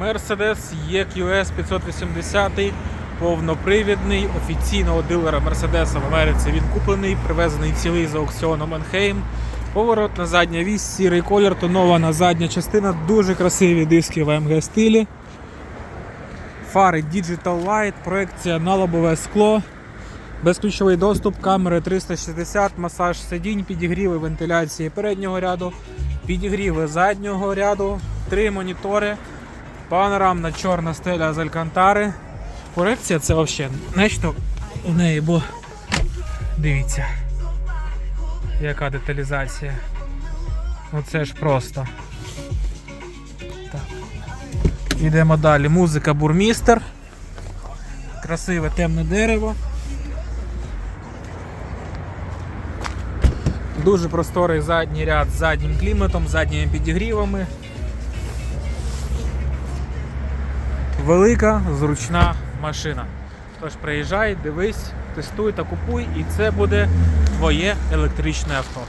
Mercedes EQS 580 повнопривідний офіційного дилера Mercedes в Америці. Він куплений, привезений цілий з аукціону Манхейм. Поворот на задня вісь, сірий колір, тонована задня частина, дуже красиві диски в AMG стилі. Фари Digital Light, проекція на лобове скло. Безключовий доступ, камери 360, масаж сидінь, підігріви вентиляції переднього ряду, підігріви заднього ряду, три монітори, панорамна чорна стеля з алькантари. Корекція це взагалі нечто у неї, бо дивіться, яка деталізація. Ну це ж просто. Так. Йдемо далі. Музика бурмістер. Красиве темне дерево. Дуже просторий задній ряд з заднім кліматом, задніми підігрівами. Велика, зручна машина. Тож приїжджай, дивись, тестуй та купуй, і це буде твоє електричне авто.